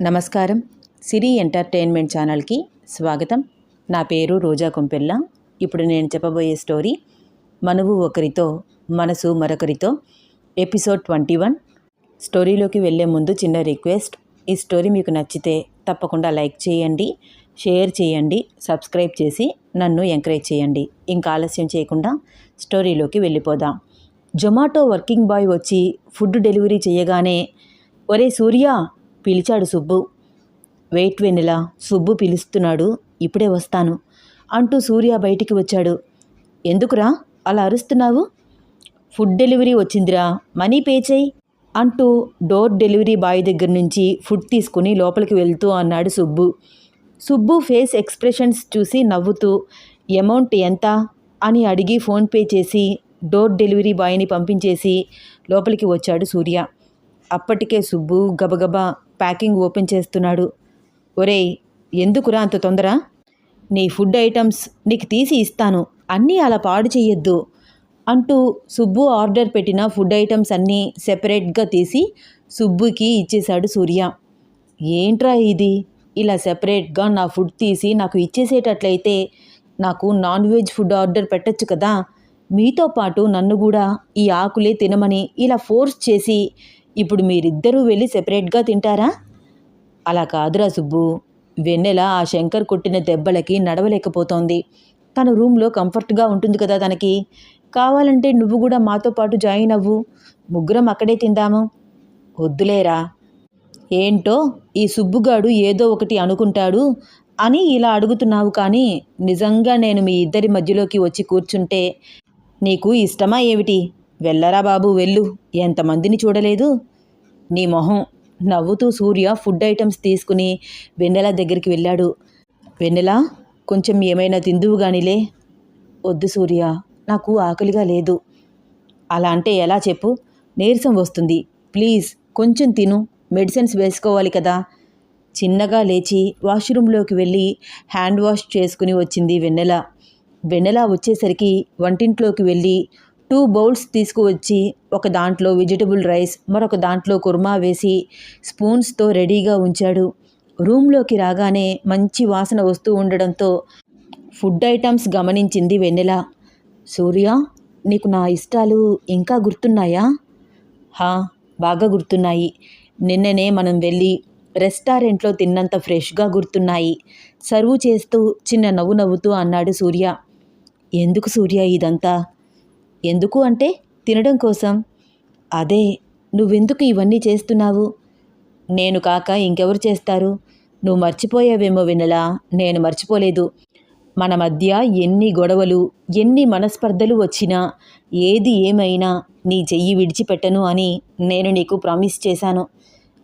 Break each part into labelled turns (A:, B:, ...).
A: నమస్కారం. సిరి ఎంటర్టైన్మెంట్ ఛానల్కి స్వాగతం. నా పేరు రోజా కుంపెల్ల. ఇప్పుడు నేను చెప్పబోయే స్టోరీ మనవు ఒకరితో మనసు మరొకరితో ఎపిసోడ్ ట్వంటీ వన్. స్టోరీలోకి వెళ్ళే ముందు చిన్న రిక్వెస్ట్ ఈ స్టోరీ మీకు నచ్చితే తప్పకుండా లైక్ చేయండి షేర్ చేయండి సబ్స్క్రైబ్ చేసి నన్ను ఎంకరేజ్ చేయండి. ఇంకా ఆలస్యం చేయకుండా స్టోరీలోకి వెళ్ళిపోదాం. జొమాటో వర్కింగ్ బాయ్ వచ్చి ఫుడ్ డెలివరీ చేయగానే ఒరే సూర్య పిలిచాడు సుబ్బు. వెయిట్ వెన్నెల సుబ్బు పిలుస్తున్నాడు ఇప్పుడే వస్తాను అంటూ సూర్య బయటికి వచ్చాడు. ఎందుకురా అలా అరుస్తున్నావు? ఫుడ్ డెలివరీ వచ్చిందిరా మనీ పే చేయి అంటూ డోర్ డెలివరీ బాయ్ దగ్గర నుంచి ఫుడ్ తీసుకుని లోపలికి వెళ్తూ అన్నాడు సుబ్బు. సుబ్బు ఫేస్ ఎక్స్ప్రెషన్స్ చూసి నవ్వుతూ అమౌంట్ ఎంత? అని అడిగి ఫోన్పే చేసి డోర్ డెలివరీ బాయ్ని పంపించేసి లోపలికి వచ్చాడు సూర్య. అప్పటికే సుబ్బు గబగబా ప్యాకింగ్ ఓపెన్ చేస్తున్నాడు. ఒరేయ్ ఎందుకురా అంత తొందర? నీ ఫుడ్ ఐటమ్స్ నీకు తీసి ఇస్తాను. అన్నీ అలా పాడు చేయొద్దు అంటూ సుబ్బు ఆర్డర్ పెట్టిన ఫుడ్ ఐటమ్స్ అన్నీ సెపరేట్గా తీసి సుబ్బుకి ఇచ్చేశాడు సూర్య. ఏంట్రా ఇది? ఇలా సెపరేట్గా నా ఫుడ్ తీసి నాకు ఇచ్చేసేటట్లయితే నాకు నాన్ వెజ్ ఫుడ్ ఆర్డర్ పెట్టచ్చు కదా? మీతో పాటు నన్ను కూడా ఈ ఆకులే తినమని ఇలా ఫోర్స్ చేసి ఇప్పుడు మీరిద్దరూ వెళ్ళి సెపరేట్గా తింటారా? అలా కాదురా సుబ్బు. వెన్నెల ఆ శంకర్ కొట్టిన దెబ్బలకి నడవలేకపోతోంది. తన రూమ్లో కంఫర్ట్గా ఉంటుంది కదా తనకి. కావాలంటే నువ్వు కూడా మాతో పాటు జాయిన్ అవ్వు. ముగ్గురం అక్కడే తిందాము. వద్దులేరా. ఏంటో ఈ సుబ్బుగాడు ఏదో ఒకటి అనుకుంటాడు అని ఇలా అడుగుతున్నావు కానీ నిజంగా నేను మీ ఇద్దరి మధ్యలోకి వచ్చి కూర్చుంటే నీకు ఇష్టమా ఏమిటి? వెళ్ళరా బాబు వెళ్ళు. ఎంతమందిని చూడలేదు? నీ మొహం నవ్వుతూ సూర్య ఫుడ్ ఐటమ్స్ తీసుకుని వెన్నెల దగ్గరికి వెళ్ళాడు. వెన్నెల? కొంచెం ఏమైనా తిందువు గానిలే. వద్దు సూర్య నాకు ఆకలిగా లేదు. అలా అంటే ఎలా చెప్పు? నీరసం వస్తుంది. ప్లీజ్ కొంచెం తిను. మెడిసిన్స్ వేసుకోవాలి కదా. చిన్నగా లేచి వాష్రూమ్లోకి వెళ్ళి హ్యాండ్ వాష్ చేసుకుని వచ్చింది వెన్నెల. వెన్నెల వచ్చేసరికి వంటింట్లోకి వెళ్ళి టూ బౌల్స్ తీసుకువచ్చి ఒక దాంట్లో వెజిటబుల్ రైస్ మరొక దాంట్లో కుర్మా వేసి స్పూన్స్తో రెడీగా ఉంచాడు. రూమ్లోకి రాగానే మంచి వాసన వస్తూ ఉండడంతో ఫుడ్ ఐటమ్స్ గమనించింది వెన్నెల. సూర్య నీకు నా ఇష్టాలు ఇంకా గుర్తున్నాయా? హా బాగా గుర్తున్నాయి. నిన్ననే మనం వెళ్ళి రెస్టారెంట్లో తిన్నంత ఫ్రెష్గా గుర్తున్నాయి. సర్వ్ చేస్తూ చిన్న నవ్వు నవ్వుతూ అన్నాడు సూర్య. ఎందుకు సూర్య ఇదంతా? ఎందుకు అంటే తినడం కోసం. అదే నువ్వెందుకు ఇవన్నీ చేస్తున్నావు? నేను కాక ఇంకెవరు చేస్తారు? నువ్వు మర్చిపోయావేమో వినలా నేను మర్చిపోలేదు. మన మధ్య ఎన్ని గొడవలు ఎన్ని మనస్పర్ధలు వచ్చినా ఏది ఏమైనా నీ చెయ్యి విడిచిపెట్టను అని నేను నీకు ప్రామిస్ చేశాను.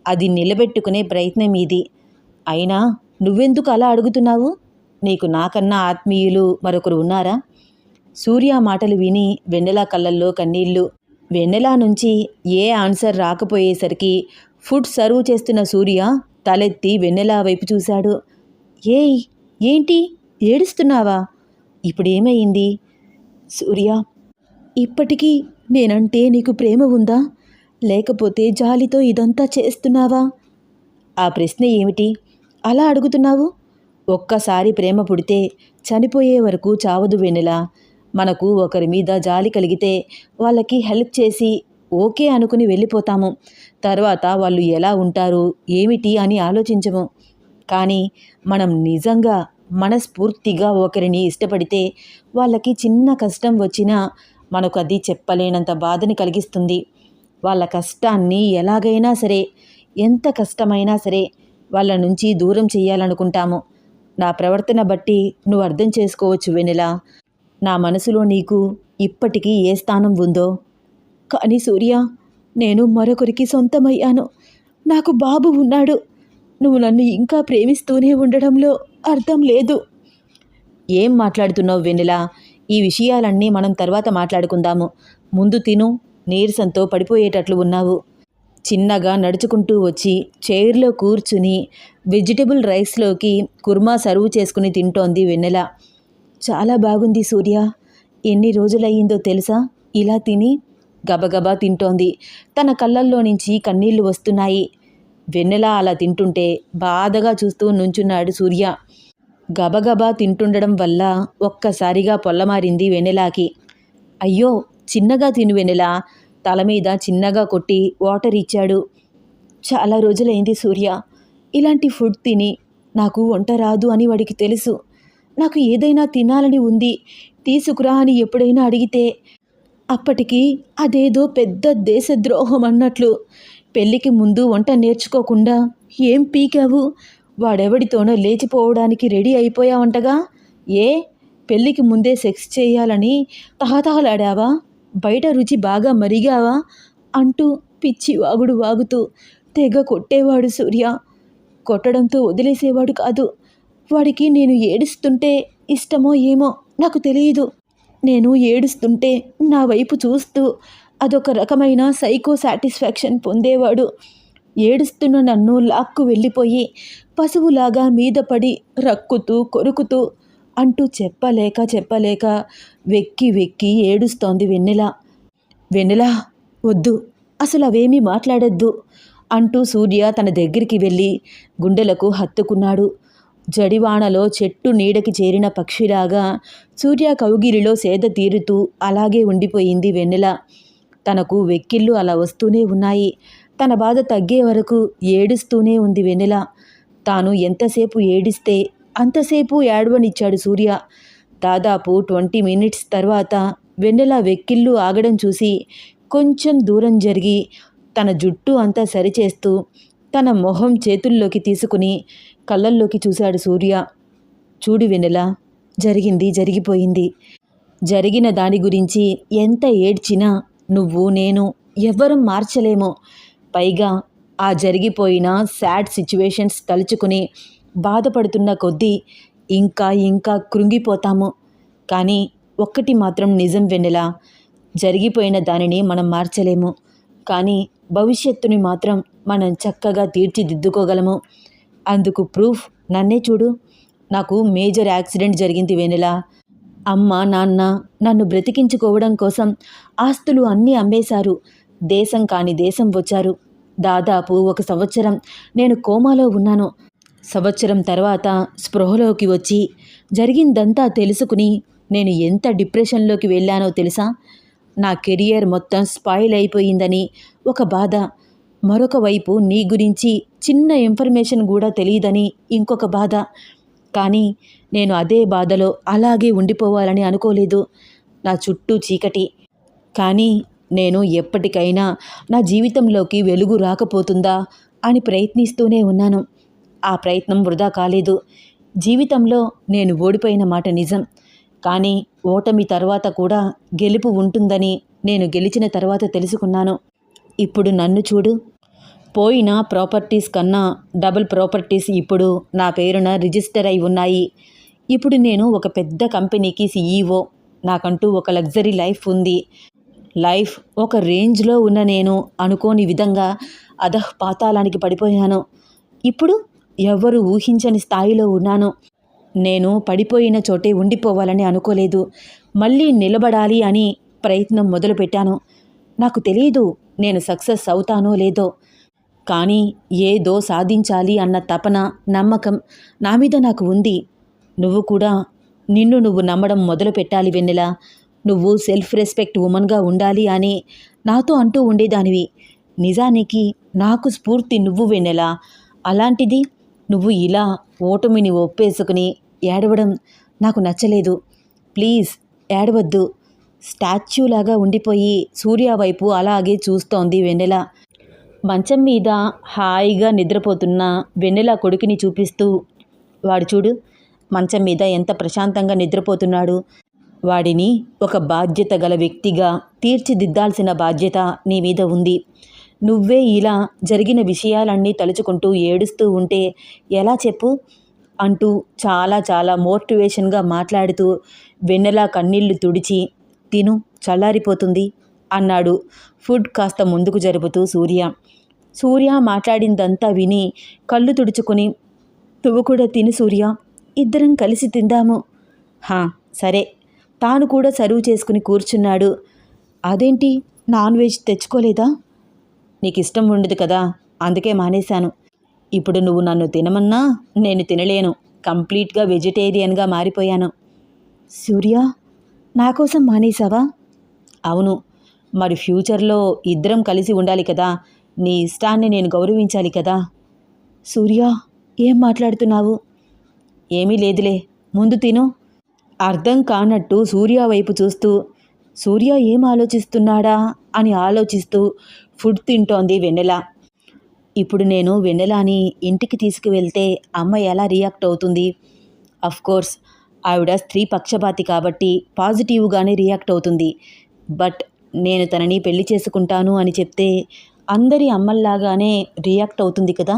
A: అది నిలబెట్టుకునే ప్రయత్నం ఇది. అయినా నువ్వెందుకు అలా అడుగుతున్నావు? నీకు నాకన్నా ఆత్మీయులు మరొకరు ఉన్నారా? సూర్య మాటలు విని వెన్నెల కళ్ళల్లో కన్నీళ్ళు వెన్నెల నుంచి ఏ ఆన్సర్ రాకపోయేసరికి ఫుడ్ సర్వ్ చేస్తున్న సూర్య తలెత్తి వెన్నెల వైపు చూశాడు. ఏయ్ ఏంటి? ఏడుస్తున్నావా? ఇప్పుడేమైంది? సూర్య ఇప్పటికీ నేనంటే నీకు ప్రేమ ఉందా? లేకపోతే జాలితో ఇదంతా చేస్తున్నావా? ఆ ప్రశ్న ఏమిటి? అలా అడుగుతున్నావు? ఒక్కసారి ప్రేమ పుడితే చనిపోయే వరకు చావదు వెన్నెల. మనకు ఒకరి మీద జాలి కలిగితే వాళ్ళకి హెల్ప్ చేసి ఓకే అనుకుని వెళ్ళిపోతాము. తర్వాత వాళ్ళు ఎలా ఉంటారు ఏమిటి అని ఆలోచించము. కానీ మనం నిజంగా మనస్ఫూర్తిగా ఒకరిని ఇష్టపడితే వాళ్ళకి చిన్న కష్టం వచ్చినా మనకు అది చెప్పలేనంత బాధని కలిగిస్తుంది. వాళ్ళ కష్టాన్ని ఎలాగైనా సరే ఎంత కష్టమైనా సరే వాళ్ళ నుంచి దూరం చేయాలనుకుంటాము. నా ప్రవర్తన బట్టి నువ్వు అర్థం చేసుకోవచ్చు వెనెల నా మనసులో నీకు ఇప్పటికీ ఏ స్థానం ఉందో. కానీ సూర్య నేను మరొకరికి సొంతమయ్యాను. నాకు బాబు ఉన్నాడు. నువ్వు నన్ను ఇంకా ప్రేమిస్తూనే ఉండడంలో అర్థం లేదు. ఏం మాట్లాడుతున్నావు వెన్నెలా? ఈ విషయాలన్నీ మనం తర్వాత మాట్లాడుకుందాము. ముందు తిను నీరసంతో పడిపోయేటట్లు ఉన్నావు. చిన్నగా నడుచుకుంటూ వచ్చి చైర్లో కూర్చుని వెజిటబుల్ రైస్లోకి కుర్మా సర్వ్ చేసుకుని తింటోంది వెన్నెల. చాలా బాగుంది సూర్య. ఎన్ని రోజులయ్యిందో తెలుసా? ఇలా తిని గబగబా తింటోంది. తన కళ్ళల్లో నుంచి కన్నీళ్ళు వస్తున్నాయి. వెన్నెల అలా తింటుంటే బాధగా చూస్తూ నుంచున్నాడు సూర్య. గబగబా తింటుండడం వల్ల ఒక్కసారిగా పొల్లమారింది వెన్నెలాకి. అయ్యో చిన్నగా తిను వెన్నెల. తల మీద చిన్నగా కొట్టి వాటర్ ఇచ్చాడు. చాలా రోజులైంది సూర్య. ఇలాంటి ఫుడ్ తిని నాకు వంట రాదు అని వాడికి తెలుసు. నాకు ఏదైనా తినాలని ఉంది తీసుకురా అని ఎప్పుడైనా అడిగితే అప్పటికి అదేదో పెద్ద దేశద్రోహం అన్నట్లు. పెళ్ళికి ముందు వంట నేర్చుకోకుండా ఏం పీకావు? వాడెవడితోనో లేచిపోవడానికి రెడీ అయిపోయావంటగా? ఏ? పెళ్ళికి ముందే సెక్స్ చేయాలని తహతహలాడావా? బయట రుచి బాగా మరిగావా? అంటూ పిచ్చి వాగుడు వాగుతూ తెగ కొట్టేవాడు సూర్య. కొట్టడంతో వదిలేసేవాడు కాదు. వాడికి నేను ఏడుస్తుంటే ఇష్టమో ఏమో నాకు తెలియదు. నేను ఏడుస్తుంటే నా వైపు చూస్తూ అదొక రకమైన సైకో సాటిస్ఫాక్షన్ పొందేవాడు. ఏడుస్తున్న నన్ను లాక్కు వెళ్ళిపోయి పశువులాగా మీద పడి రక్కుతూ కొరుకుతూ అంటూ చెప్పలేక చెప్పలేక వెక్కి వెక్కి ఏడుస్తోంది వెన్నెల. వెన్నెల వద్దు అసలు అవేమీ మాట్లాడొద్దు అంటూ సూర్య తన దగ్గరికి వెళ్ళి గుండెలకు హత్తుకున్నాడు. జడివానలో చెట్టు నీడకి చేరిన పక్షిలాగా సూర్య కౌగిలిలో సేద తీరుతూ అలాగే ఉండిపోయింది వెన్నెల. తనకు వెక్కిళ్ళు అలా వస్తూనే ఉన్నాయి. తన బాధ తగ్గే వరకు ఏడుస్తూనే ఉంది వెన్నెల. తాను ఎంతసేపు ఏడిస్తే అంతసేపు ఏడవనిచ్చాడు సూర్య. దాదాపు ట్వంటీ మినిట్స్ తర్వాత వెన్నెల వెక్కిళ్ళు ఆగడం చూసి కొంచెం దూరం జరిగి తన జుట్టు అంతా సరిచేస్తూ తన మొహం చేతుల్లోకి తీసుకుని కళ్ళల్లోకి చూశాడు సూర్య. చూడు వెన్నెల జరిగింది జరిగిపోయింది. జరిగిన దాని గురించి ఎంత ఏడ్చినా నువ్వు నేను ఎవ్వరం మార్చలేమో. పైగా ఆ జరిగిపోయిన సాడ్ సిచ్యువేషన్స్ తలుచుకుని బాధపడుతున్న కొద్దీ ఇంకా ఇంకా కృంగిపోతాము. కానీ ఒక్కటి మాత్రం నిజం వెన్నెలా జరిగిపోయిన దానిని మనం మార్చలేము. కానీ భవిష్యత్తుని మాత్రం మనం చక్కగా తీర్చిదిద్దుకోగలము. అందుకు ప్రూఫ్ నన్నే చూడు. నాకు మేజర్ యాక్సిడెంట్ జరిగింది వెనెలా అమ్మ నాన్న నన్ను బ్రతికించుకోవడం కోసం ఆస్తులు అన్నీ అమ్మేశారు. దేశం కాని దేశం వచ్చారు. దాదాపు ఒక సంవత్సరం నేను కోమాలో ఉన్నాను. సంవత్సరం తర్వాత స్పృహలోకి వచ్చి జరిగిందంతా తెలుసుకుని నేను ఎంత డిప్రెషన్లోకి వెళ్ళానో తెలుసా? నా కెరియర్ మొత్తం స్పాయిల్ అయిపోయిందని ఒక బాధ. మరొక వైపు నీ గురించి చిన్న ఇన్ఫర్మేషన్ కూడా తెలియదని ఇంకొక బాధ. కానీ నేను అదే బాధలో అలాగే ఉండిపోవాలని అనుకోలేదు. నా చుట్టూ చీకటి. కానీ నేను ఎప్పటికైనా నా జీవితంలోకి వెలుగు రాకపోతుందా అని ప్రయత్నిస్తూనే ఉన్నాను. ఆ ప్రయత్నం వృధా కాలేదు. జీవితంలో నేను ఓడిపోయిన మాట నిజం. కానీ ఓటమి తర్వాత కూడా గెలుపు ఉంటుందని నేను గెలిచిన తర్వాత తెలుసుకున్నాను. ఇప్పుడు నన్ను చూడు. పోయిన ప్రాపర్టీస్ కన్నా డబుల్ ప్రాపర్టీస్ ఇప్పుడు నా పేరున రిజిస్టర్ అయి ఉన్నాయి. ఇప్పుడు నేను ఒక పెద్ద కంపెనీకి సీఈఓ నాకంటూ ఒక లగ్జరీ లైఫ్ ఉంది. లైఫ్ ఒక రేంజ్లో ఉన్న నేను అనుకోని విధంగా అధహ్ పాతాళానికి పడిపోయాను. ఇప్పుడు ఎవ్వరూ ఊహించని స్థాయిలో ఉన్నాను. నేను పడిపోయిన చోటే ఉండిపోవాలని అనుకోలేదు. మళ్ళీ నిలబడాలి అని ప్రయత్నం మొదలుపెట్టాను. నాకు తెలియదు నేను సక్సెస్ అవుతానో లేదో. కానీ ఏదో సాధించాలి అన్న తపన నమ్మకం నా మీద నాకు ఉంది. నువ్వు కూడా నిన్ను నువ్వు నమ్మడం మొదలు పెట్టాలి వెన్నెలా. నువ్వు సెల్ఫ్ రెస్పెక్ట్ ఉమెన్గా ఉండాలి అని నాతో అంటూ ఉండేదానివి. నిజానికి నాకు స్ఫూర్తి నువ్వు వెన్నెలా. అలాంటిది నువ్వు ఇలా ఓటమిని ఒప్పేసుకుని ఏడవడం నాకు నచ్చలేదు. ప్లీజ్ ఏడవద్దు. స్టాచ్యూలాగా ఉండిపోయి సూర్య వైపు అలాగే చూస్తోంది వెన్నెల. మంచం మీద హాయిగా నిద్రపోతున్న వెన్నెల కొడుకుని చూపిస్తూ వాడు చూడు మంచం మీద ఎంత ప్రశాంతంగా నిద్రపోతున్నాడు. వాడిని ఒక బాధ్యత గల వ్యక్తిగా తీర్చిదిద్దాల్సిన బాధ్యత నీ మీద ఉంది. నువ్వే ఇలా జరిగిన విషయాలన్నీ తలుచుకుంటూ ఏడుస్తూ ఉంటే ఎలా చెప్పు? అంటూ చాలా చాలా మోటివేషన్గా మాట్లాడుతూ వెన్నెల కన్నీళ్ళు తుడిచి తిను చల్లారిపోతుంది అన్నాడు. ఫుడ్ కాస్త ముందుకు జరుపుతూ సూర్య. సూర్య మాట్లాడిందంతా విని కళ్ళు తుడుచుకుని నువ్వు కూడా తిను సూర్య ఇద్దరం కలిసి తిందాము. హా సరే. తాను కూడా సర్వ్ చేసుకుని కూర్చున్నాడు. అదేంటి నాన్ వెజ్ తెచ్చుకోలేదా? నీకు ఇష్టం ఉండదు కదా అందుకే మానేశాను. ఇప్పుడు నువ్వు నన్ను తినమన్నా నేను తినలేను కంప్లీట్గా వెజిటేరియన్గా మారిపోయాను. సూర్య నా కోసం మానేశావా? అవును. మరి ఫ్యూచర్లో ఇద్దరం కలిసి ఉండాలి కదా. నీ ఇష్టాన్ని నేను గౌరవించాలి కదా. సూర్య ఏం మాట్లాడుతున్నావు? ఏమీ లేదులే. ముందు తిను. అర్థం కానట్టు సూర్య వైపు చూస్తూ సూర్య ఏం ఆలోచిస్తున్నాడా అని ఆలోచిస్తూ ఫుడ్ తింటోంది వెన్నెల. ఇప్పుడు నేను వెన్నెలాని ఇంటికి తీసుకువెళ్తే అమ్మ ఎలా రియాక్ట్ అవుతుంది? అఫ్ కోర్స్ ఆవిడ స్త్రీ పక్షపాతి కాబట్టి పాజిటివ్గానే రియాక్ట్ అవుతుంది. బట్ నేను తనని పెళ్ళి చేసుకుంటాను అని చెప్తే అందరి అమ్మల్లాగానే రియాక్ట్ అవుతుంది కదా?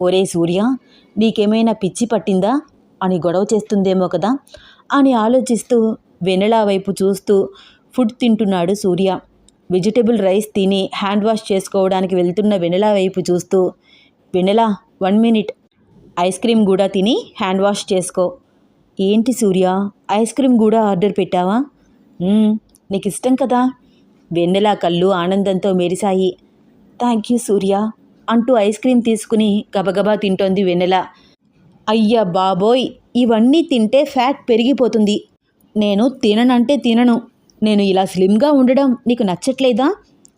A: ఒరే సూర్య నీకేమైనా పిచ్చి పట్టిందా? అని గొడవ చేస్తుందేమో కదా? అని ఆలోచిస్తూ వెన్నెల వైపు చూస్తూ ఫుడ్ తింటున్నాడు సూర్య. వెజిటబుల్ రైస్ తిని హ్యాండ్ వాష్ చేసుకోవడానికి వెళ్తున్న వెనలా వైపు చూస్తూ Vennela one minute ice cream కూడా తిని హ్యాండ్ వాష్ చేసుకో. ఏంటి సూర్య? ఐస్ క్రీమ్ కూడా ఆర్డర్ పెట్టావా? నీకు ఇష్టం కదా. వెన్నెల కళ్ళు ఆనందంతో మెరిశాయి. థ్యాంక్ యూ సూర్య అంటూ ఐస్ క్రీమ్ తీసుకుని గబగబా తింటోంది వెన్నెల. అయ్యా బాబోయ్ ఇవన్నీ తింటే ఫ్యాట్ పెరిగిపోతుంది. నేను తిననంటే తినను. నేను ఇలా స్లిమ్గా ఉండడం నీకు నచ్చట్లేదా?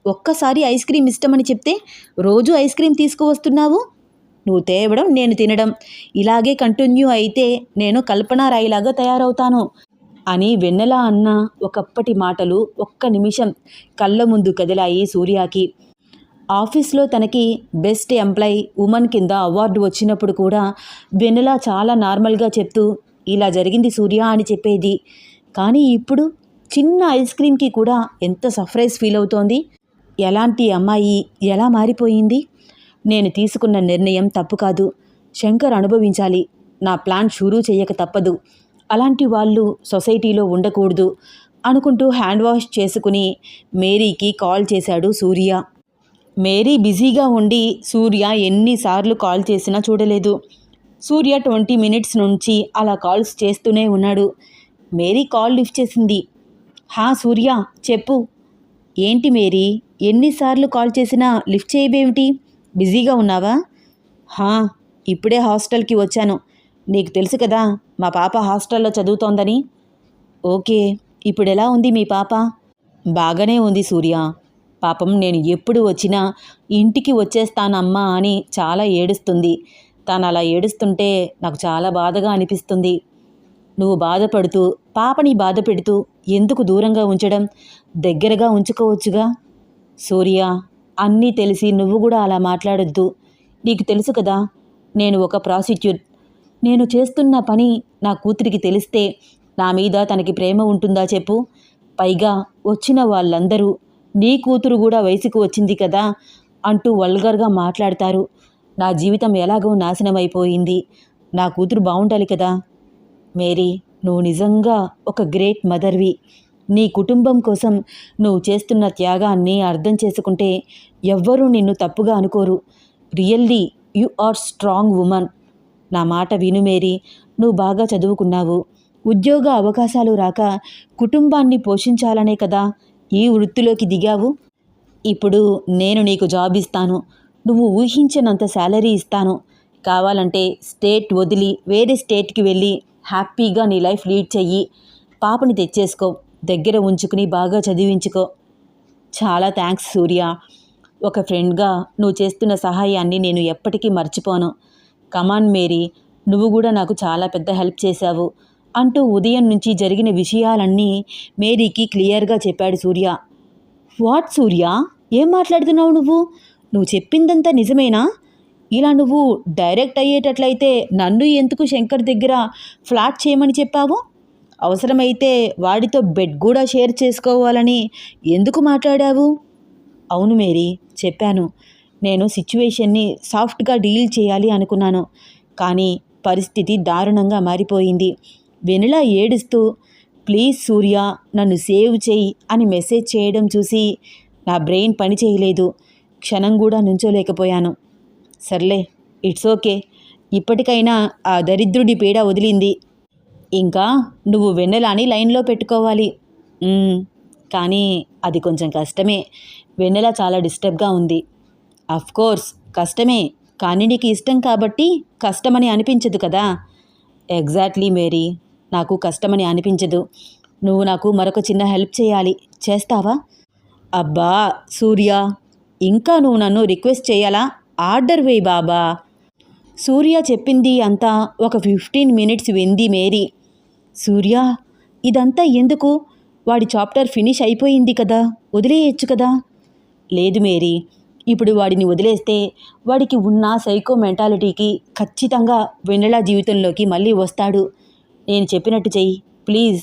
A: ఒక్కసారి ఐస్ క్రీమ్ ఇష్టమని చెప్తే రోజు ఐస్ క్రీమ్ తీసుకువస్తున్నావు? నువ్వు తేవడం నేను తినడం. ఇలాగే కంటిన్యూ అయితే నేను కల్పన రాయిలాగా తయారవుతాను. అని వెన్నెల అన్న ఒకప్పటి మాటలు ఒక్క నిమిషం కళ్ళ ముందు కదిలాయి సూర్యాకి. ఆఫీస్లో తనకి బెస్ట్ ఎంప్లాయ్ ఉమెన్ కింద అవార్డు వచ్చినప్పుడు కూడా వెన్నెల చాలా నార్మల్గా చెప్తూ ఇలా జరిగింది సూర్య అని చెప్పేది. కానీ ఇప్పుడు చిన్న ఐస్ క్రీమ్కి కూడా ఎంత సర్ప్రైజ్ ఫీల్ అవుతోంది. ఎలాంటి అమ్మాయి ఎలా మారిపోయింది? నేను తీసుకున్న నిర్ణయం తప్పు కాదు. శంకర్ అనుభవించాలి. నా ప్లాన్ షురూ చేయక తప్పదు. అలాంటి వాళ్ళు సొసైటీలో ఉండకూడదు అనుకుంటూ హ్యాండ్ వాష్ చేసుకుని మేరీకి కాల్ చేశాడు సూర్య. మేరీ బిజీగా ఉండి సూర్య ఎన్నిసార్లు కాల్ చేసినా చూడలేదు. సూర్య ట్వంటీ మినిట్స్ నుంచి అలా కాల్స్ చేస్తూనే ఉన్నాడు. మేరీ కాల్ లిఫ్ట్ చేసింది. హా సూర్య చెప్పు. ఏంటి మేరీ? ఎన్నిసార్లు కాల్ చేసినా లిఫ్ట్ చేయబేమిటి బిజీగా ఉన్నావా? హా ఇప్పుడే హాస్టల్కి వచ్చాను. నీకు తెలుసు కదా మా పాప హాస్టల్లో చదువుతోందని. ఓకే ఇప్పుడు ఎలా ఉంది మీ పాప? బాగానే ఉంది సూర్య. పాపం నేను ఎప్పుడు వచ్చినా ఇంటికి వచ్చేస్తానమ్మా అని చాలా ఏడుస్తుంది. తను అలా ఏడుస్తుంటే నాకు చాలా బాధగా అనిపిస్తుంది. నువ్వు బాధపడుతూ పాపని బాధ పెడుతూ ఎందుకు దూరంగా ఉంచడం దగ్గరగా ఉంచుకోవచ్చుగా? సూర్య అన్నీ తెలిసి నువ్వు కూడా అలా మాట్లాడొద్దు. నీకు తెలుసు కదా నేను ఒక ప్రాసిక్యూట్ నేను చేస్తున్న పని నా కూతురికి తెలిస్తే నా మీద తనకి ప్రేమ ఉంటుందా చెప్పు. పైగా వచ్చిన వాళ్ళందరూ నీ కూతురు కూడా వయసుకు వచ్చింది కదా అంటూ వల్గర్గా మాట్లాడతారు. నా జీవితం ఎలాగో నాశనం అయిపోయింది నా కూతురు బాగుండాలి కదా. మేరీ నువ్వు నిజంగా ఒక గ్రేట్ మదర్వి. నీ కుటుంబం కోసం నువ్వు చేస్తున్న త్యాగాన్ని అర్థం చేసుకుంటే ఎవ్వరూ నిన్ను తప్పుగా అనుకోరు. Really you are strong woman. నా మాట విను మేరీ నువ్వు బాగా చదువుకున్నావు. ఉద్యోగ అవకాశాలు రాక కుటుంబాన్ని పోషించాలనే కదా ఈ వృత్తిలోకి దిగావు? ఇప్పుడు నేను నీకు జాబ్ ఇస్తాను. నువ్వు ఊహించినంత శాలరీ ఇస్తాను. కావాలంటే స్టేట్ వదిలి వేరే స్టేట్కి వెళ్ళి హ్యాపీగా నీ లైఫ్ లీడ్ చెయ్యి. పాపని తెచ్చేసుకో. దగ్గర ఉంచుకుని బాగా చదివించుకో. చాలా థ్యాంక్స్ సూర్య. ఒక ఫ్రెండ్గా నువ్వు చేస్తున్న సహాయాన్ని నేను ఎప్పటికీ మర్చిపోను. కమాన్ మేరీ నువ్వు కూడా నాకు చాలా పెద్ద హెల్ప్ చేశావు అంటూ ఉదయం నుంచి జరిగిన విషయాలన్నీ మేరీకి క్లియర్గా చెప్పాడు సూర్య. వాట్ సూర్య? ఏం మాట్లాడుతున్నావు నువ్వు? నువ్వు చెప్పిందంతా నిజమేనా? ఇలా నువ్వు డైరెక్ట్ అయ్యేటట్లయితే నన్ను ఎందుకు శంకర్ దగ్గర ఫ్లాట్ చేయమని చెప్పావు? అవసరమైతే వాడితో బెడ్ కూడా షేర్ చేసుకోవాలని ఎందుకు మాట్లాడావు? అవును మేరీ చెప్పాను. నేను సిచ్యువేషన్ని సాఫ్ట్గా డీల్ చేయాలి అనుకున్నాను. కానీ పరిస్థితి దారుణంగా మారిపోయింది. వెనులా ఏడుస్తూ ప్లీజ్ సూర్య నన్ను సేవ్ చేయి అని మెసేజ్ చేయడం చూసి నా బ్రెయిన్ పని చేయలేదు. క్షణం కూడా నుంచోలేకపోయాను. సర్లే ఇట్స్ ఓకే. ఇప్పటికైనా ఆ దరిద్రుడి పీడ వదిలింది. ఇంకా నువ్వు వెన్నెలాని లైన్లో పెట్టుకోవాలి. కానీ అది కొంచెం కష్టమే. వెన్నెల చాలా డిస్టర్బ్గా ఉంది. కోర్స్ కష్టమే. కానీ నీకు ఇష్టం కాబట్టి కష్టమని అనిపించదు కదా? Exactly Mary. నాకు కష్టమని అనిపించదు. నువ్వు నాకు మరొక చిన్న హెల్ప్ చేయాలి. చేస్తావా? అబ్బా సూర్య. ఇంకా నువ్వు నన్ను రిక్వెస్ట్ చేయాలా? ఆర్డర్ వేయి బాబా. సూర్య చెప్పింది అంతా ఒక ఫిఫ్టీన్ మినిట్స్ వింది మేరీ. సూర్య ఇదంతా ఎందుకు? వాడి చాప్టర్ ఫినిష్ అయిపోయింది కదా వదిలేయచ్చు కదా. లేదు మేరీ ఇప్పుడు వాడిని వదిలేస్తే వాడికి ఉన్న సైకో మెంటాలిటీకి ఖచ్చితంగా వెన్నెలా జీవితంలోకి మళ్ళీ వస్తాడు. నేను చెప్పినట్టు చెయ్యి please.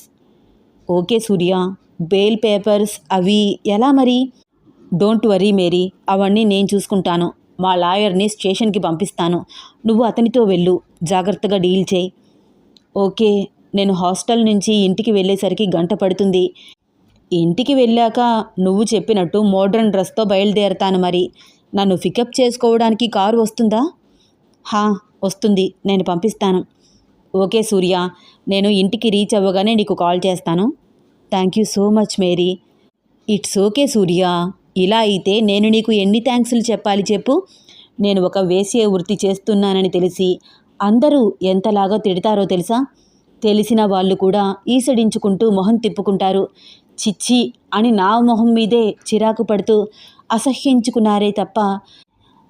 A: Okay Surya bail papers అవి ఎలా మరి? డోంట్ వరీ మేరీ అవన్నీ నేను చూసుకుంటాను. మా లాయర్ని స్టేషన్కి పంపిస్తాను. నువ్వు అతనితో వెళ్ళు జాగ్రత్తగా డీల్ చేయి. ఓకే నేను హాస్టల్ నుంచి ఇంటికి వెళ్ళేసరికి గంట పడుతుంది. ఇంటికి వెళ్ళాక నువ్వు చెప్పినట్టు మోడ్రన్ డ్రెస్తో బయలుదేరతాను మరి. నన్ను పికప్ చేసుకోవడానికి కారు వస్తుందా? హా వస్తుంది. నేను పంపిస్తాను. ఓకే సూర్య నేను ఇంటికి రీచ్ అవ్వగానే నీకు కాల్ చేస్తాను. Thank you so much Mary. It's okay Surya. ఇలా అయితే నేను నీకు ఎన్ని థ్యాంక్స్లు చెప్పాలి చెప్పు. నేను ఒక వేసే వృత్తి చేస్తున్నానని తెలిసి అందరూ ఎంతలాగా తిడతారో తెలుసా? తెలిసిన వాళ్ళు కూడా ఈసడించుకుంటూ మొహం తిప్పుకుంటారు. చిచ్చి అని నా మొహం మీదే చిరాకు పడుతూ అసహ్యించుకున్నారే తప్ప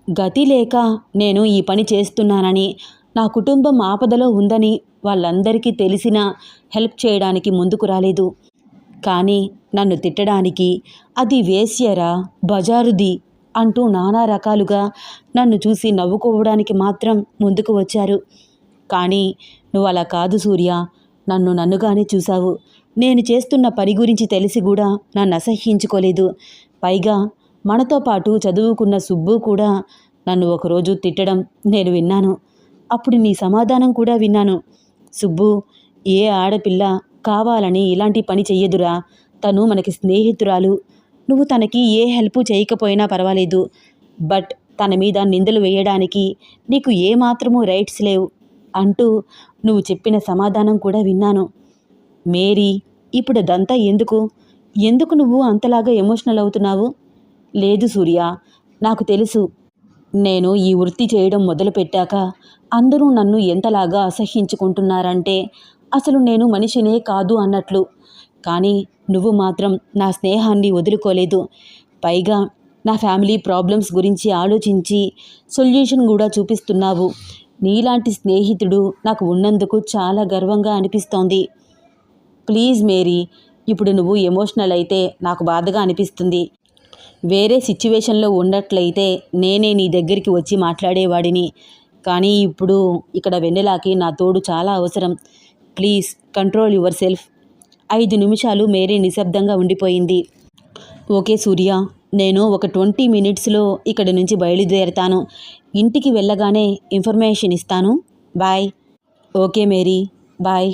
A: గతి లేక నేను ఈ పని చేస్తున్నానని నా కుటుంబం ఆపదలో ఉందని వాళ్ళందరికీ తెలిసినా హెల్ప్ చేయడానికి ముందుకు రాలేదు. కానీ నన్ను తిట్టడానికి అది వేశ్యరా బజారుది అంటూ నానా రకాలుగా నన్ను చూసి నవ్వుకోవడానికి మాత్రం ముందుకు వచ్చారు. కానీ నువ్వు అలా కాదు సూర్య. నన్ను నన్నుగానే చూశావు. నేను చేస్తున్న పని గురించి తెలిసి కూడా నన్ను అసహ్యించుకోలేదు. పైగా మనతో పాటు చదువుకున్న సుబ్బు కూడా నన్ను ఒకరోజు తిట్టడం నేను విన్నాను. అప్పుడు నీ సమాధానం కూడా విన్నాను. సుబ్బు ఏ ఆడపిల్ల కావాలని ఇలాంటి పని చెయ్యదురా. తను మనకి స్నేహితురాలు. నువ్వు తనకి ఏ హెల్ప్ చేయకపోయినా పర్వాలేదు. బట్ తన మీద నిందలు వేయడానికి నీకు ఏమాత్రమూ రైట్స్ లేవు. అంటూ నువ్వు చెప్పిన సమాధానం కూడా విన్నాను. మేరీ ఇప్పుడు అదంతా ఎందుకు? ఎందుకు నువ్వు అంతలాగా ఎమోషనల్ అవుతున్నావు? లేదు సూర్య నాకు తెలుసు. నేను ఈ వృత్తి చేయడం మొదలుపెట్టాక అందరూ నన్ను ఎంతలాగా అసహ్యించుకుంటున్నారంటే అసలు నేను మనిషినే కాదు అన్నట్లు. కానీ నువ్వు మాత్రం నా స్నేహాన్ని వదులుకోలేదు. పైగా నా ఫ్యామిలీ ప్రాబ్లమ్స్ గురించి ఆలోచించి సొల్యూషన్ కూడా చూపిస్తున్నావు. నీలాంటి స్నేహితుడు నాకు ఉన్నందుకు చాలా గర్వంగా అనిపిస్తోంది. ప్లీజ్ మేరీ ఇప్పుడు నువ్వు ఎమోషనల్ అయితే నాకు బాధగా అనిపిస్తుంది. వేరే సిచ్యువేషన్లో ఉన్నట్లయితే నేనే నీ దగ్గరికి వచ్చి మాట్లాడేవాడిని. కానీ ఇప్పుడు ఇక్కడ వెన్నెలాకి నా తోడు చాలా అవసరం. Please control yourself. ఐదు నిమిషాలు మేరీ నిశ్శబ్దంగా ఉండిపోయింది. ఓకే సూర్య. నేను ఒక ట్వంటీ మినిట్స్లో ఇక్కడి నుంచి బయలుదేరుతాను. ఇంటికి వెళ్ళగానే ఇన్ఫర్మేషన్ ఇస్తాను. బాయ్. Okay Mary. బాయ్.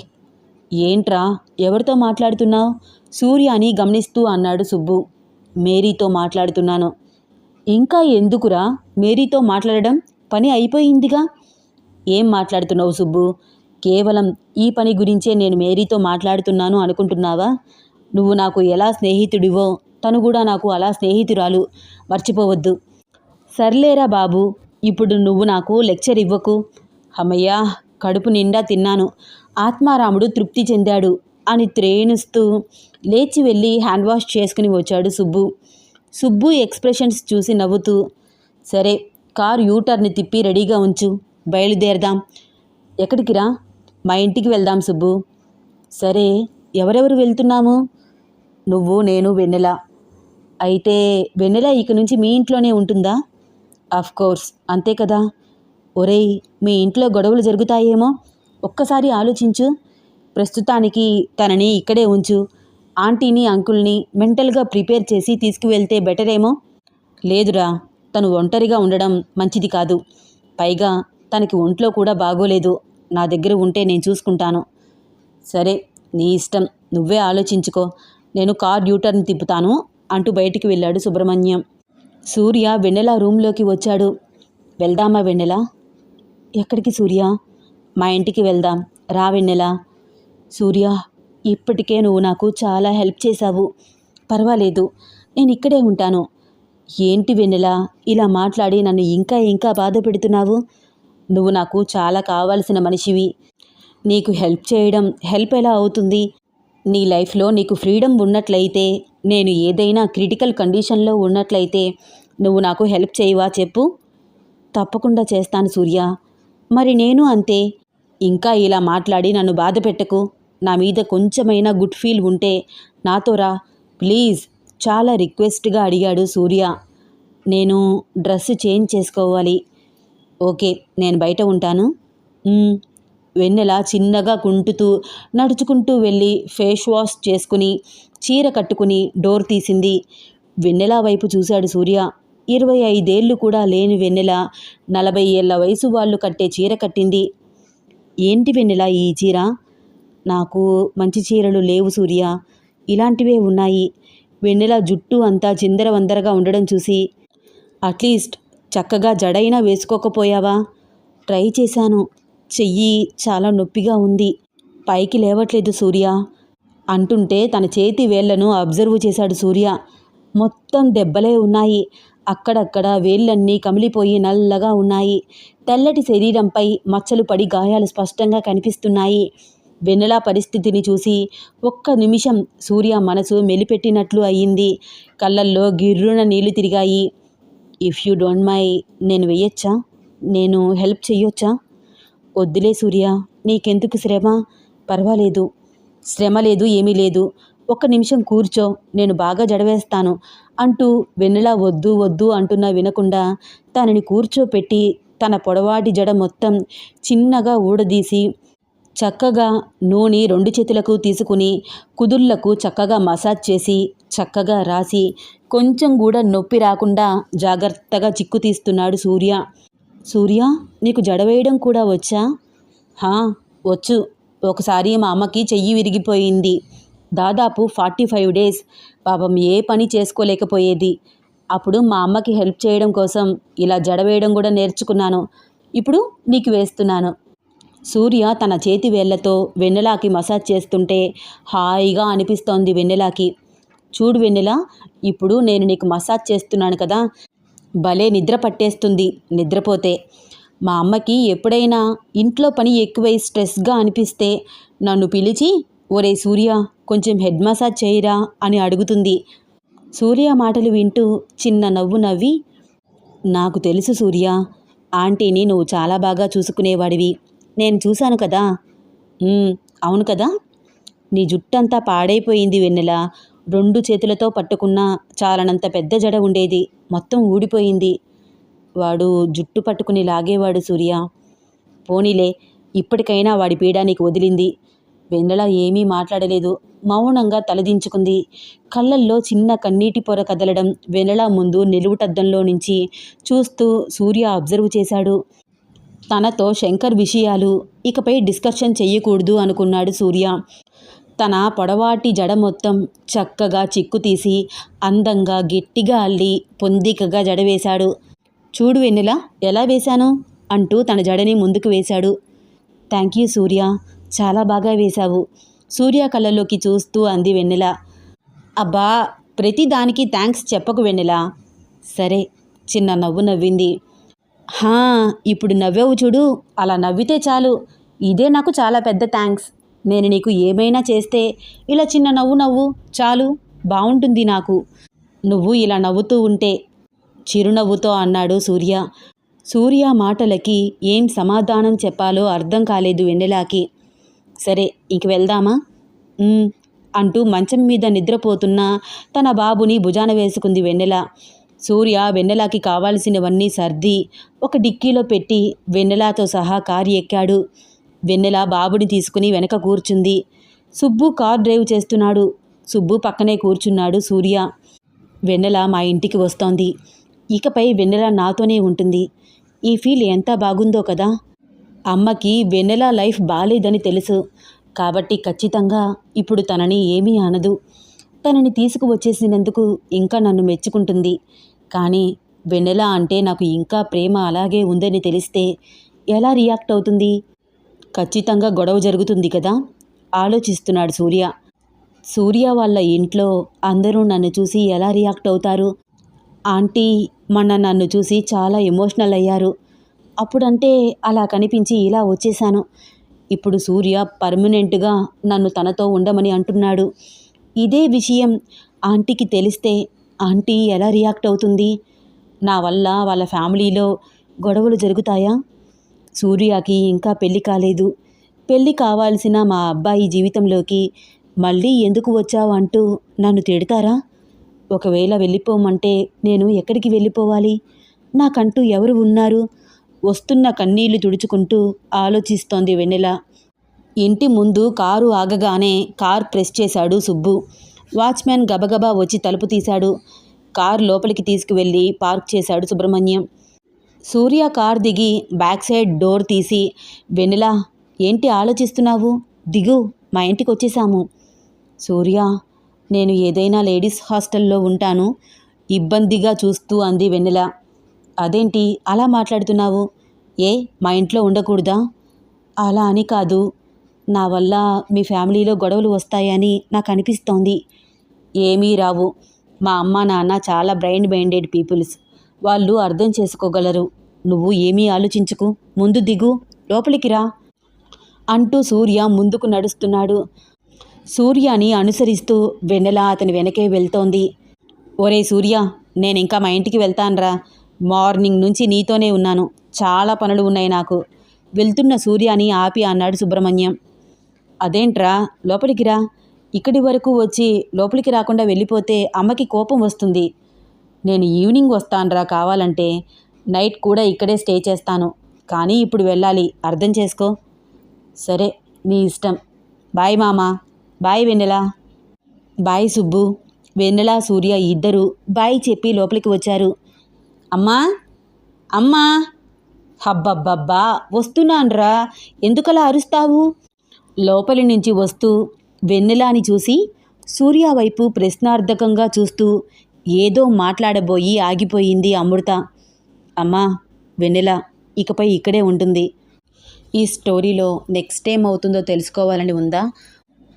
A: ఏంట్రా? ఎవరితో మాట్లాడుతున్నావు? సూర్య అని గమనిస్తూ అన్నాడు సుబ్బు. మేరీతో మాట్లాడుతున్నాను. ఇంకా ఎందుకురా మేరీతో మాట్లాడడం? పని అయిపోయిందిగా? ఏం మాట్లాడుతున్నావు సుబ్బు? కేవలం ఈ పని గురించే నేను మేరీతో మాట్లాడుతున్నాను అనుకుంటున్నావా? నువ్వు నాకు ఎలా స్నేహితుడివో తను కూడా నాకు అలా స్నేహితురాలు. మర్చిపోవద్దు. సర్లేరా బాబు ఇప్పుడు నువ్వు నాకు లెక్చర్ ఇవ్వకు. అమ్మయ్యా కడుపు నిండా తిన్నాను. ఆత్మారాముడు తృప్తి చెందాడు అని త్రేణుస్తూ లేచి వెళ్ళి హ్యాండ్ వాష్ చేసుకుని వచ్చాడు సుబ్బు. సుబ్బు ఎక్స్ప్రెషన్స్ చూసి నవ్వుతూ సరే కార్ యూటర్ని తిప్పి రెడీగా ఉంచు. బయలుదేరదాం. ఎక్కడికి రా? మా ఇంటికి వెళ్దాం సుబ్బు. సరే ఎవరెవరు వెళ్తున్నాము? నువ్వు నేను వెన్నెల. అయితే వెన్నెల ఇక నుంచి మీ ఇంట్లోనే ఉంటుందా? అఫ్ కోర్స్ అంతే కదా. ఒరేయ్ మీ ఇంట్లో గొడవలు జరుగుతాయేమో? ఒక్కసారి ఆలోచించు. ప్రస్తుతానికి తనని ఇక్కడే ఉంచు. ఆంటీని అంకుల్ని మెంటల్గా ప్రిపేర్ చేసి తీసుకువెళ్తే బెటరేమో? లేదురా. తను ఒంటరిగా ఉండడం మంచిది కాదు. పైగా తనకి ఒంట్లో కూడా బాగోలేదు. నా దగ్గర ఉంటే నేను చూసుకుంటాను. సరే నీ ఇష్టం. నువ్వే ఆలోచించుకో. నేను కార్ యూటర్న్ తిప్పుతాను. అంటూ బయటికి వెళ్ళాడు సుబ్రహ్మణ్యం. సూర్య వెన్నెల రూమ్లోకి వచ్చాడు. వెళ్దామా వెన్నెల? ఎక్కడికి సూర్య? మా ఇంటికి వెళ్దాం. రా వెన్నెల. సూర్య ఇప్పటికే నువ్వు నాకు చాలా హెల్ప్ చేశావు. పర్వాలేదు నేను ఇక్కడే ఉంటాను. ఏంటి వెన్నెల ఇలా మాట్లాడి నన్ను ఇంకా ఇంకా బాధ పెడుతున్నావు? నువ్వు నాకు చాలా కావాల్సిన మనిషివి. నీకు హెల్ప్ చేయడం హెల్ప్ ఎలా అవుతుంది? నీ లైఫ్లో నీకు ఫ్రీడమ్ ఉన్నట్లయితే నేను ఏదైనా క్రిటికల్ కండిషన్లో ఉన్నట్లయితే నువ్వు నాకు హెల్ప్ చేయవా చెప్పు. తప్పకుండా చేస్తాను సూర్య. మరి నేను అంతే. ఇంకా ఇలా మాట్లాడి నన్ను బాధ పెట్టకు. నా మీద కొంచెమైనా గుడ్ ఫీల్ ఉంటే నాతో రా. ప్లీజ్. చాలా రిక్వెస్ట్గా అడిగాడు సూర్య. నేను డ్రెస్ చేంజ్ చేసుకోవాలి. ఓకే నేను బయట ఉంటాను. వెన్నెల చిన్నగా కుంటుతూ నడుచుకుంటూ వెళ్ళి ఫేస్ వాష్ చేసుకుని చీర కట్టుకుని డోర్ తీసింది. వెన్నెల వైపు చూశాడు సూర్య. ఇరవై ఐదేళ్ళు కూడా లేని వెన్నెల నలభై ఏళ్ళ వయసు వాళ్ళు కట్టే చీర కట్టింది. ఏంటి వెన్నెల ఈ చీర? నాకు మంచి చీరలు లేవు సూర్య. ఇలాంటివే ఉన్నాయి. వెన్నెల జుట్టు అంతా చిందరవందరగా ఉండడం చూసి అట్లీస్ట్ చక్కగా జడైనా వేసుకోకపోయావా? ట్రై చేశాను. చెయ్యి చాలా నొప్పిగా ఉంది. పైకి లేవట్లేదు సూర్య. అంటుంటే తన చేతి వేళ్ళను అబ్జర్వ్ చేశాడు సూర్య. మొత్తం దెబ్బలే ఉన్నాయి. అక్కడక్కడ వేళ్ళన్నీ కమిలిపోయి నల్లగా ఉన్నాయి. తెల్లటి శరీరంపై మచ్చలు పడి గాయాలు స్పష్టంగా కనిపిస్తున్నాయి. వెన్నెలా పరిస్థితిని చూసి ఒక్క నిమిషం సూర్య మనసు మెలిపెట్టినట్లు అయ్యింది. కళ్ళల్లో గిర్రున నీళ్ళు తిరిగాయి. ఇఫ్ యూ డోంట్ మై నేను వెయ్యొచ్చా? నేను హెల్ప్ చెయ్యొచ్చా? వద్దులే సూర్య నీకెందుకు శ్రమ? పర్వాలేదు. శ్రమ లేదు ఏమీ లేదు. ఒక్క నిమిషం కూర్చో నేను బాగా జడవేస్తాను అంటూ వెన్నెల వద్దు వద్దు అంటున్నా వినకుండా తనని కూర్చోపెట్టి తన పొడవాటి జడ మొత్తం చిన్నగా ఊడదీసి చక్కగా నూనె రెండు చేతులకు తీసుకుని కుదుళ్ళకు చక్కగా మసాజ్ చేసి చక్కగా రాసి కొంచెం కూడా నొప్పి రాకుండా జాగ్రత్తగా చిక్కు తీస్తున్నాడు సూర్య. సూర్య నీకు జడ వేయడం కూడా వచ్చా? హా వచ్చు. ఒకసారి మా అమ్మకి చెయ్యి విరిగిపోయింది. దాదాపు ఫార్టీ ఫైవ్ డేస్. పాపం ఏ పని చేసుకోలేకపోయేది. అప్పుడు మా అమ్మకి హెల్ప్ చేయడం కోసం ఇలా జడ వేయడం కూడా నేర్చుకున్నాను. ఇప్పుడు నీకు వేస్తున్నాను. సూర్య తన చేతి వేళ్ళతో వెన్నెలాకి మసాజ్ చేస్తుంటే హాయిగా అనిపిస్తోంది వెన్నెలాకి. చూడు వెన్నెల ఇప్పుడు నేను నీకు మసాజ్ చేస్తున్నాను కదా. భలే నిద్ర పట్టేస్తుంది నిద్రపోతే. మా అమ్మకి ఎప్పుడైనా ఇంట్లో పని ఎక్కువై స్ట్రెస్గా అనిపిస్తే నన్ను పిలిచి ఒరే సూర్య కొంచెం హెడ్ మసాజ్ చేయరా? అని అడుగుతుంది. సూర్య మాటలు వింటూ చిన్న నవ్వు నవ్వి నాకు తెలుసు సూర్య ఆంటీని నువ్వు చాలా బాగా చూసుకునేవాడివి. నేను చూశాను కదా. అవును కదా. నీ జుట్టంతా పాడైపోయింది వెన్నెల. రెండు చేతులతో పట్టుకున్న చాలనంత పెద్ద జడ ఉండేది. మొత్తం ఊడిపోయింది. వాడు జుట్టు పట్టుకుని లాగేవాడు సూర్య. పోనీలే ఇప్పటికైనా వాడి పీడ నీకు వదిలింది. వెన్నెల ఏమీ మాట్లాడలేదు. మౌనంగా తలదించుకుంది. కళ్ళల్లో చిన్న కన్నీటి పొర కదలడం వెన్నెల ముందు నిలువుటద్దంలో నుంచి చూస్తూ సూర్య అబ్జర్వ్ చేశాడు. తనతో శంకర్ విషయాలు ఇకపై డిస్కషన్ చెయ్యకూడదు అనుకున్నాడు సూర్య. తన పొడవాటి జడ మొత్తం చక్కగా చిక్కు తీసి అందంగా గట్టిగా అల్లి పొందికగా జడ వేశాడు చూడు వెన్నెల ఎలా వేశాను? అంటూ తన జడని ముందుకు వేశాడు. థ్యాంక్ యూ సూర్య చాలా బాగా వేశావు. సూర్య కళ్ళలోకి చూస్తూ అంది వెన్నెల. అబ్బా ప్రతి దానికి థ్యాంక్స్ చెప్పకు వెన్నెల. సరే చిన్న నవ్వు నవ్వింది. హా ఇప్పుడు నవ్వావు చూడు అలా నవ్వితే చాలు. ఇదే నాకు చాలా పెద్ద థ్యాంక్స్ నేను నీకు ఏమైనా చేస్తే ఇలా చిన్న నవ్వు నవ్వు చాలు బాగుంటుంది నాకు. నువ్వు ఇలా నవ్వుతూ ఉంటే చిరునవ్వుతో అన్నాడు సూర్య. సూర్య మాటలకి ఏం సమాధానం చెప్పాలో అర్థం కాలేదు వెన్నెలాకి. సరే ఇంక వెళ్దామా? అంటూ మంచం మీద నిద్రపోతున్న తన బాబుని భుజాన వేసుకుంది వెన్నెల. సూర్య వెన్నెలాకి కావాల్సినవన్నీ సర్ది ఒక డిక్కీలో పెట్టి వెన్నెలాతో సహా కారు ఎక్కాడు. వెన్నెల బాబుని తీసుకుని వెనక కూర్చుంది. సుబ్బు కార్ డ్రైవ్ చేస్తున్నాడు. సుబ్బు పక్కనే కూర్చున్నాడు సూర్య. వెన్నెల మా ఇంటికి వస్తోంది. ఇకపై వెన్నెల నాతోనే ఉంటుంది. ఈ ఫీల్ ఎంత బాగుందో కదా. అమ్మకి వెన్నెల లైఫ్ బాలేదని తెలుసు. కాబట్టి ఖచ్చితంగా ఇప్పుడు తనని ఏమీ అనదు. తనని తీసుకువచ్చేసినందుకు ఇంకా నన్ను మెచ్చుకుంటుంది. కానీ వెన్నెల అంటే నాకు ఇంకా ప్రేమ అలాగే ఉందని తెలిస్తే ఎలా రియాక్ట్ అవుతుంది? ఖచ్చితంగా గొడవ జరుగుతుంది కదా. ఆలోచిస్తున్నాడు సూర్య. సూర్య వాళ్ళ ఇంట్లో అందరూ నన్ను చూసి ఎలా రియాక్ట్ అవుతారు? ఆంటీ మొన్న నన్ను చూసి చాలా ఎమోషనల్ అయ్యారు. అప్పుడంటే అలా కనిపించి ఇలా వచ్చేశాను. ఇప్పుడు సూర్య పర్మనెంట్గా నన్ను తనతో ఉండమని అంటున్నాడు. ఇదే విషయం ఆంటీకి తెలిస్తే ఆంటీ ఎలా రియాక్ట్ అవుతుంది? నా వల్ల వాళ్ళ ఫ్యామిలీలో గొడవలు జరుగుతాయా? సూర్యకి ఇంకా పెళ్ళి కాలేదు. పెళ్ళి కావాల్సిన మా అబ్బాయి జీవితంలోకి మళ్ళీ ఎందుకు వచ్చావు అంటూ నన్ను తిడతారా? ఒకవేళ వెళ్ళిపోమంటే నేను ఎక్కడికి వెళ్ళిపోవాలి? నాకంటూ ఎవరు ఉన్నారు? వస్తున్న కన్నీళ్ళు తుడుచుకుంటూ ఆలోచిస్తోంది వెన్నెల. ఇంటి ముందు కారు ఆగగానే కార్ ప్రెస్ చేశాడు సుబ్బు. వాచ్మ్యాన్ గబగబా వచ్చి తలుపు తీశాడు. కార్ లోపలికి తీసుకువెళ్ళి పార్క్ చేశాడు సుబ్రహ్మణ్యం. సూర్య కార్ దిగి బ్యాక్ సైడ్ డోర్ తీసి వెన్నెల ఏంటి ఆలోచిస్తున్నావు? దిగు మా ఇంటికి వచ్చేసాము సూర్య నేను ఏదైనా లేడీస్ హాస్టల్లో ఉంటాను ఇబ్బందిగా చూస్తూ అంది వెన్నెల. అదేంటి? అలా మాట్లాడుతున్నావు? ఏ మా ఇంట్లో ఉండకూడదా? అలా అని కాదు. నా వల్ల మీ ఫ్యామిలీలో గొడవలు వస్తాయని నాకు అనిపిస్తోంది ఏమీ రావు. మా అమ్మ నాన్న చాలా బ్రైండ్ మైండెడ్ పీపుల్స్. వాళ్ళు అర్థం చేసుకోగలరు. నువ్వు ఏమీ ఆలోచించుకు. ముందు దిగు. లోపలికి రా. అంటూ సూర్య ముందుకు నడుస్తున్నాడు. సూర్యని అనుసరిస్తూ వెన్నెల అతని వెనకే వెళ్తోంది. ఒరే సూర్య నేను ఇంకా మా ఇంటికి వెళ్తానురా. మార్నింగ్ నుంచి నీతోనే ఉన్నాను. చాలా పనులు ఉన్నాయి నాకు. వెళ్తున్న సూర్యని ఆపి అన్నాడు సుబ్రహ్మణ్యం. అదేంట్రా లోపలికి రా. ఇక్కడి వరకు వచ్చి లోపలికి రాకుండా వెళ్ళిపోతే అమ్మకి కోపం వస్తుంది. నేను ఈవినింగ్ వస్తానురా కావాలంటే. నైట్ కూడా ఇక్కడే స్టే చేస్తాను. కానీ ఇప్పుడు వెళ్ళాలి. అర్థం చేసుకో. సరే నీ ఇష్టం. బాయ్ మామా. బాయ్ వెన్నెల. బాయ్ సుబ్బు. వెన్నెల సూర్య ఇద్దరు బాయ్ చెప్పి లోపలికి వచ్చారు. అమ్మా అమ్మా. హబ్బబ్బబ్బా వస్తున్నాన్రా. ఎందుకలా అరుస్తావు? లోపలి నుంచి వస్తూ వెన్నెలాని చూసి సూర్య వైపు ప్రశ్నార్థకంగా చూస్తూ ఏదో మాట్లాడబోయి ఆగిపోయింది అమృత. అమ్మా వెన్నెల ఇకపై ఇక్కడే ఉంటుంది. ఈ స్టోరీలో నెక్స్ట్ ఏమవుతుందో అవుతుందో తెలుసుకోవాలని ఉందా?